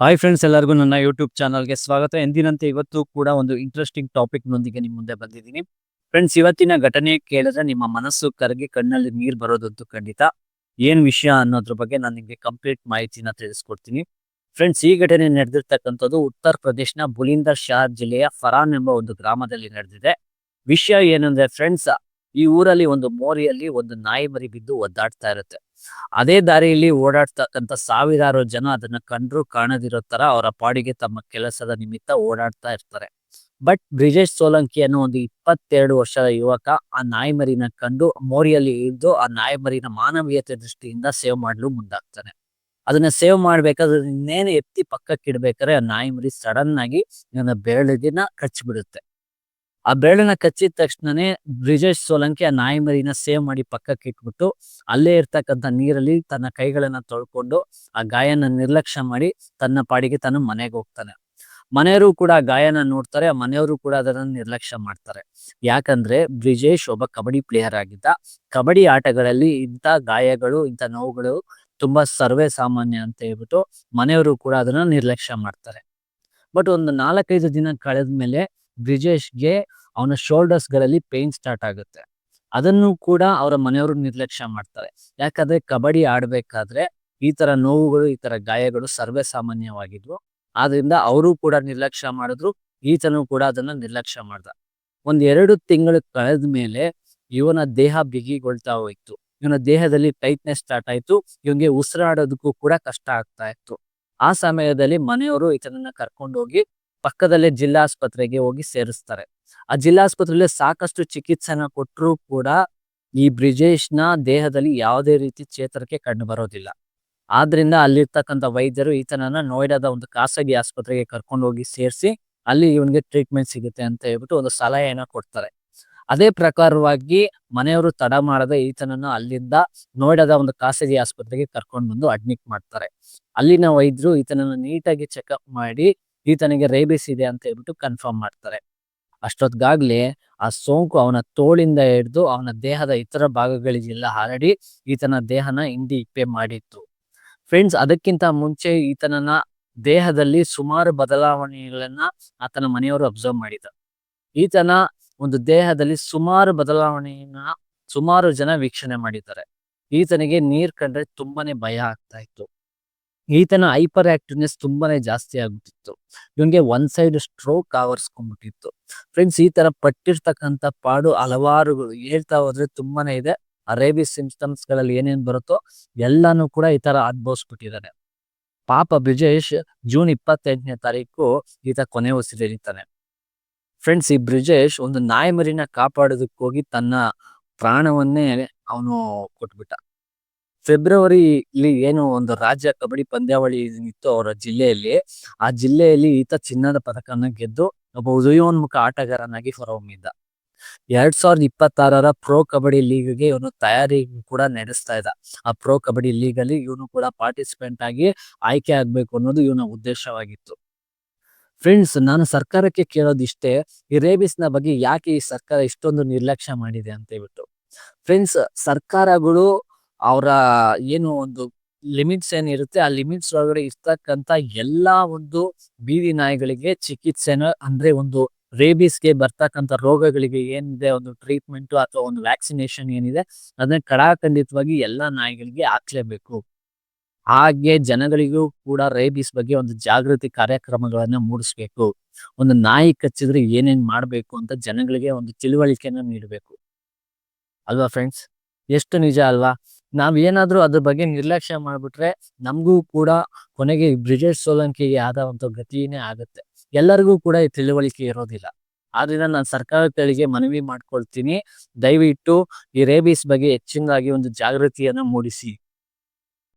Hi friends ಎಲ್ಲರಿಗೂ ನನ್ನ YouTube ಚಾನಲ್ಗೆ ಸ್ವಾಗತ. ಎಂದಿನಂತೆ ಇವತ್ತು ಕೂಡ ಒಂದು ಇಂಟ್ರೆಸ್ಟಿಂಗ್ ಟಾಪಿಕ್ ನೊಂದಿಗೆ ನಿಮ್ಮ ಮುಂದೆ ಬಂದಿದ್ದೀನಿ. ಫ್ರೆಂಡ್ಸ್ ಇವತ್ತಿನ ಘಟನೆ ಕೇಳಿದ್ರೆ ನಿಮ್ಮ ಮನಸ್ಸು ಕರಗಿ ಕಣ್ಣಲ್ಲಿ ನೀರು ಬರೋದಂತೂ ಖಂಡಿತ. ಏನ್ ವಿಷಯ ಅನ್ನೋದ್ರ ಬಗ್ಗೆ ನಾನು ನಿಮಗೆ ಕಂಪ್ಲೀಟ್ ಮಾಹಿತಿನ ತಿಳಿಸ್ಕೊಡ್ತೀನಿ. ಫ್ರೆಂಡ್ಸ್ ಈ ಘಟನೆ ನಡೆದಿರ್ತಕ್ಕಂಥದ್ದು ಉತ್ತರ ಪ್ರದೇಶನ ಬುಲಿಂದರ್ ಶಾರ್ ಜಿಲ್ಲೆಯ ಫರಾನ್ ಎಂಬ ಒಂದು ಗ್ರಾಮದಲ್ಲಿ ನಡೆದಿದೆ. ವಿಷಯ ಏನಂದ್ರೆ ಫ್ರೆಂಡ್ಸ್ ಈ ಊರಲ್ಲಿ ಒಂದು ಮೋರಿಯಲ್ಲಿ ಒಂದು ನಾಯಿ ಮರಿ ಬಿದ್ದು ಒದ್ದಾಡ್ತಾ ಇರುತ್ತೆ. ಅದೇ ದಾರಿಯಲ್ಲಿ ಓಡಾಡ್ತಕ್ಕಂಥ ಸಾವಿರಾರು ಜನ ಅದನ್ನ ಕಂಡ್ರು ಕಾಣದಿರೋ ತರ ಅವರ ಪಾಡಿಗೆ ತಮ್ಮ ಕೆಲಸದ ನಿಮಿತ್ತ ಓಡಾಡ್ತಾ ಇರ್ತಾರೆ. ಬಟ್ ಬ್ರಿಜೇಶ್ ಸೋಲಂಕಿ ಅನ್ನೋ ಒಂದು ಇಪ್ಪತ್ತೆರಡು ವರ್ಷದ ಯುವಕ ಆ ನಾಯಿಮರಿನ ಕಂಡು ಮೋರಿಯಲ್ಲಿ ಇದ್ದು ಆ ನಾಯಿಮರಿನ ಮಾನವೀಯತೆ ದೃಷ್ಟಿಯಿಂದ ಸೇವ್ ಮಾಡಲು ಮುಂದಾಗ್ತಾನೆ. ಅದನ್ನ ಸೇವ್ ಮಾಡ್ಬೇಕಾದ್ರೆ ಇನ್ನೇನು ಎತ್ತಿ ಪಕ್ಕಕ್ಕೆ ಇಡ್ಬೇಕಾದ್ರೆ ಆ ನಾಯಿಮರಿ ಸಡನ್ ಆಗಿ ನನ್ನ ಬೆರಳಿಗೆನ ಕಚ್ಚಿಬಿಡುತ್ತೆ ಆ ಬೆರಳನ್ನ ಕಚ್ಚಿದ ತಕ್ಷಣನೇ ಬ್ರಿಜೇಶ್ ಸೋಲಂಕಿ ಆ ನಾಯಿ ಮರಿನ ಸೇವ್ ಮಾಡಿ ಪಕ್ಕಕ್ಕೆ ಇಟ್ಬಿಟ್ಟು ಅಲ್ಲೇ ಇರ್ತಕ್ಕಂತ ನೀರಲ್ಲಿ ತನ್ನ ಕೈಗಳನ್ನ ತೊಳ್ಕೊಂಡು ಆ ಗಾಯನ ನಿರ್ಲಕ್ಷ್ಯ ಮಾಡಿ ತನ್ನ ಪಾಡಿಗೆ ತಾನು ಮನೆಗೆ ಹೋಗ್ತಾನೆ. ಮನೆಯವರು ಕೂಡ ಗಾಯನ ನೋಡ್ತಾರೆ, ಆ ಮನೆಯವರು ಕೂಡ ಅದನ್ನ ನಿರ್ಲಕ್ಷ್ಯ ಮಾಡ್ತಾರೆ. ಯಾಕಂದ್ರೆ ಬ್ರಿಜೇಶ್ ಒಬ್ಬ ಕಬಡ್ಡಿ ಪ್ಲೇಯರ್ ಆಗಿದ್ದ. ಕಬಡ್ಡಿ ಆಟಗಳಲ್ಲಿ ಇಂಥ ಗಾಯಗಳು, ಇಂಥ ನೋವುಗಳು ತುಂಬಾ ಸರ್ವೇ ಸಾಮಾನ್ಯ ಅಂತ ಹೇಳ್ಬಿಟ್ಟು ಮನೆಯವರು ಕೂಡ ಅದನ್ನ ನಿರ್ಲಕ್ಷ್ಯ ಮಾಡ್ತಾರೆ. ಬಟ್ ಒಂದು ನಾಲ್ಕೈದು ದಿನ ಕಳೆದ ಮೇಲೆ ಬ್ರಿಜೇಶ್ಗೆ ಅವನ ಶೋಲ್ಡರ್ಸ್ಗಳಲ್ಲಿ ಪೇನ್ ಸ್ಟಾರ್ಟ್ ಆಗುತ್ತೆ. ಅದನ್ನು ಕೂಡ ಅವರ ಮನೆಯವರು ನಿರ್ಲಕ್ಷ್ಯ ಮಾಡ್ತಾರೆ. ಯಾಕಂದ್ರೆ ಕಬಡ್ಡಿ ಆಡ್ಬೇಕಾದ್ರೆ ಈ ತರ ನೋವುಗಳು, ಈ ತರ ಗಾಯಗಳು ಸರ್ವೇ ಸಾಮಾನ್ಯವಾಗಿದ್ವು. ಆದ್ರಿಂದ ಅವರು ಕೂಡ ನಿರ್ಲಕ್ಷ್ಯ ಮಾಡಿದ್ರು, ಈತನು ಕೂಡ ಅದನ್ನ ನಿರ್ಲಕ್ಷ್ಯ ಮಾಡ್ದ. ಒಂದ್ ಎರಡು ತಿಂಗಳು ಕಳೆದ ಮೇಲೆ ಇವನ ದೇಹ ಬಿಗಿಗೊಳ್ತಾ ಹೋಯ್ತು. ಇವನ ದೇಹದಲ್ಲಿ ಟೈಟ್ನೆಸ್ ಸ್ಟಾರ್ಟ್ ಆಯ್ತು. ಇವನ್ಗೆ ಉಸಿರಾಡೋದಕ್ಕೂ ಕೂಡ ಕಷ್ಟ ಆಗ್ತಾ ಇತ್ತು. ಆ ಸಮಯದಲ್ಲಿ ಮನೆಯವರು ಈತನನ್ನ ಕರ್ಕೊಂಡೋಗಿ ಪಕ್ಕದಲ್ಲೇ ಜಿಲ್ಲಾಸ್ಪತ್ರೆಗೆ ಹೋಗಿ ಸೇರಿಸ್ತಾರೆ. ಆ ಜಿಲ್ಲಾಸ್ಪತ್ರೆಯಲ್ಲಿ ಸಾಕಷ್ಟು ಚಿಕಿತ್ಸೆನ ಕೊಟ್ಟರೂ ಕೂಡ ಈ ಬ್ರಿಜೇಶ್ನ ದೇಹದಲ್ಲಿ ಯಾವುದೇ ರೀತಿ ಚೇತರಿಕೆ ಕಂಡು ಬರೋದಿಲ್ಲ. ಆದ್ರಿಂದ ಅಲ್ಲಿರ್ತಕ್ಕಂಥ ವೈದ್ಯರು ಈತನನ್ನ ನೋಯ್ಡಾದ ಒಂದು ಖಾಸಗಿ ಆಸ್ಪತ್ರೆಗೆ ಕರ್ಕೊಂಡು ಹೋಗಿ ಸೇರಿಸಿ ಅಲ್ಲಿ ಇವನಿಗೆ ಟ್ರೀಟ್ಮೆಂಟ್ ಸಿಗುತ್ತೆ ಅಂತ ಹೇಳ್ಬಿಟ್ಟು ಒಂದು ಸಲಹೆಯನ್ನ ಕೊಡ್ತಾರೆ. ಅದೇ ಪ್ರಕಾರವಾಗಿ ಮನೆಯವರು ತಡ ಮಾಡದೆ ಈತನನ್ನ ಅಲ್ಲಿಂದ ನೋಯ್ಡಾದ ಒಂದು ಖಾಸಗಿ ಆಸ್ಪತ್ರೆಗೆ ಕರ್ಕೊಂಡು ಬಂದು ಅಡ್ಮಿಟ್ ಮಾಡ್ತಾರೆ. ಅಲ್ಲಿನ ವೈದ್ಯರು ಈತನನ್ನ ನೀಟಾಗಿ ಚೆಕಪ್ ಮಾಡಿ ಈತನಿಗೆ ರೇಬಿಸ್ ಇದೆ ಅಂತ ಹೇಳ್ಬಿಟ್ಟು ಕನ್ಫರ್ಮ್ ಮಾಡ್ತಾರೆ. ಅಷ್ಟೊತ್ಗಾಗ್ಲಿ ಆ ಸೋಂಕು ಅವನ ತೋಳಿಂದ ಹಿಡಿದು ಅವನ ದೇಹದ ಇತರ ಭಾಗಗಳಿಗೆಲ್ಲ ಹರಡಿ ಈತನ ದೇಹನ ಹಿಂಡಿ ಇಪ್ಪೆ ಮಾಡಿತ್ತು. ಫ್ರೆಂಡ್ಸ್ ಅದಕ್ಕಿಂತ ಮುಂಚೆ ಈತನನ್ನ ದೇಹದಲ್ಲಿ ಸುಮಾರು ಬದಲಾವಣೆಗಳನ್ನ ಆತನ ಮನೆಯವರು ಅಬ್ಸರ್ವ್ ಮಾಡಿದ. ಈತನ ಒಂದು ದೇಹದಲ್ಲಿ ಸುಮಾರು ಬದಲಾವಣೆಯನ್ನ ಸುಮಾರು ಜನ ವೀಕ್ಷಣೆ ಮಾಡಿದ್ದಾರೆ. ಈತನಿಗೆ ನೀರ್ ಕಂಡ್ರೆ ತುಂಬಾನೇ ಭಯ ಆಗ್ತಾ ಇತ್ತು. ಈತನ ಹೈಪರ್ ಆಕ್ಟಿವ್ನೆಸ್ ತುಂಬಾನೇ ಜಾಸ್ತಿ ಆಗ್ಬಿಟ್ಟಿತ್ತು. ಇವನ್ಗೆ ಒನ್ ಸೈಡ್ ಸ್ಟ್ರೋಕ್ ಆವರಿಸ್ಕೊಂಡ್ಬಿಟ್ಟಿತ್ತು ಫ್ರೆಂಡ್ಸ್, ಈ ತರ ಪಟ್ಟಿರ್ತಕ್ಕಂಥ ಪಾಡು ಹಲವಾರುಗಳು ಹೇಳ್ತಾ ಹೋದ್ರೆ ತುಂಬಾನೇ ಇದೆ. ಅರೇಬಿ ಸಿಂಪ್ಟಮ್ಸ್ಗಳಲ್ಲಿ ಏನೇನ್ ಬರುತ್ತೋ ಎಲ್ಲಾನು ಕೂಡ ಈ ತರ ಅನುಭವಿಸ್ಬಿಟ್ಟಿದ್ದಾನೆ ಪಾಪ ಬ್ರಿಜೇಶ್ ಜೂನ್ ಇಪ್ಪತ್ತೆಂಟನೇ ತಾರೀಕು ಈತ ಕೊನೆ ಉಸಿರಿತಾನೆ ಫ್ರೆಂಡ್ಸ್, ಈ ಬ್ರಿಜೇಶ್ ಒಂದು ನಾಯಿ ಮರಿನ ಕಾಪಾಡೋದಕ್ಕೆ ಹೋಗಿ ತನ್ನ ಪ್ರಾಣವನ್ನೇ ಅವನು ಕೊಟ್ಬಿಟ್ಟ. ಫೆಬ್ರವರಿ ಇಲ್ಲಿ ಏನು ಒಂದು ರಾಜ್ಯ ಕಬಡ್ಡಿ ಪಂದ್ಯಾವಳಿ ಇತ್ತು ಅವರ ಜಿಲ್ಲೆಯಲ್ಲಿ. ಆ ಜಿಲ್ಲೆಯಲ್ಲಿ ಈತ ಚಿನ್ನದ ಪದಕನ ಗೆದ್ದು ಒಬ್ಬ ಉದಯೋನ್ಮುಖ ಆಟಗಾರನಾಗಿ ಹೊರಹೊಮ್ಮಿದ್ದ. ಎರಡ್ ಸಾವಿರದ ಇಪ್ಪತ್ತಾರರ ಪ್ರೋ ಕಬಡ್ಡಿ ಲೀಗ್ಗೆ ಇವನು ತಯಾರಿ ಕೂಡ ನಡೆಸ್ತಾ ಇದ್ದ. ಆ ಪ್ರೋ ಕಬಡ್ಡಿ ಲೀಗ್ ಅಲ್ಲಿ ಇವನು ಕೂಡ ಪಾರ್ಟಿಸಿಪೆಂಟ್ ಆಗಿ ಆಯ್ಕೆ ಆಗ್ಬೇಕು ಅನ್ನೋದು ಇವನ ಉದ್ದೇಶವಾಗಿತ್ತು. ಫ್ರೆಂಡ್ಸ್ ನಾನು ಸರ್ಕಾರಕ್ಕೆ ಕೇಳೋದಿಷ್ಟೇ, ಈ ರೇಬಿಸ್ನ ಬಗ್ಗೆ ಯಾಕೆ ಈ ಸರ್ಕಾರ ಇಷ್ಟೊಂದು ನಿರ್ಲಕ್ಷ್ಯ ಮಾಡಿದೆ ಅಂತ ಹೇಳ್ಬಿಟ್ಟು ಫ್ರೆಂಡ್ಸ್ ಸರ್ಕಾರಗಳು ಅವರ ಏನು ಒಂದು ಲಿಮಿಟ್ಸ್ ಏನಿರುತ್ತೆ ಆ ಲಿಮಿಟ್ಸ್ ಒಳಗಡೆ ಇರ್ತಕ್ಕಂಥ ಎಲ್ಲಾ ಒಂದು ಬೀದಿ ನಾಯಿಗಳಿಗೆ ಚಿಕಿತ್ಸೆನ ಅಂದ್ರೆ ಒಂದು ರೇಬಿಸ್ಗೆ ಬರ್ತಕ್ಕಂಥ ರೋಗಗಳಿಗೆ ಏನಿದೆ, ಒಂದು ಟ್ರೀಟ್ಮೆಂಟ್ ಅಥವಾ ಒಂದು ವ್ಯಾಕ್ಸಿನೇಷನ್ ಏನಿದೆ, ಅದನ್ನ ಕಡಾಖಂಡಿತವಾಗಿ ಎಲ್ಲಾ ನಾಯಿಗಳಿಗೆ ಹಾಕ್ಲೇಬೇಕು. ಹಾಗೆ ಜನಗಳಿಗೂ ಕೂಡ ರೇಬಿಸ್ ಬಗ್ಗೆ ಒಂದು ಜಾಗೃತಿ ಕಾರ್ಯಕ್ರಮಗಳನ್ನ ಮೂಡಿಸ್ಬೇಕು. ಒಂದು ನಾಯಿ ಕಚ್ಚಿದ್ರೆ ಏನೇನ್ ಮಾಡ್ಬೇಕು ಅಂತ ಜನಗಳಿಗೆ ಒಂದು ತಿಳುವಳಿಕೆನ ನೀಡಬೇಕು. ಅಲ್ವಾ ಫ್ರೆಂಡ್ಸ್ ಎಷ್ಟು ನಿಜ ಅಲ್ವಾ? ನಾವ್ ಏನಾದ್ರೂ ಅದ್ರ ಬಗ್ಗೆ ನಿರ್ಲಕ್ಷ್ಯ ಮಾಡ್ಬಿಟ್ರೆ ನಮಗೂ ಕೂಡ ಕೊನೆಗೆ ಬ್ರಿಜೇಶ್ ಸೋಲಂಕಿಗೆ ಆದ ಗತಿಯೇ ಗತಿನೇ ಆಗುತ್ತೆ. ಎಲ್ಲರಿಗೂ ಕೂಡ ಈ ತಿಳುವಳಿಕೆ ಇರೋದಿಲ್ಲ. ಆದ್ರಿಂದ ನಾನು ಸರ್ಕಾರಗಳಿಗೆ ಮನವಿ ಮಾಡ್ಕೊಳ್ತೀನಿ. ದಯವಿಟ್ಟು ಈ ರೇಬಿಸ್ ಬಗ್ಗೆ ಹೆಚ್ಚಿನದಾಗಿ ಒಂದು ಜಾಗೃತಿಯನ್ನ ಮೂಡಿಸಿ.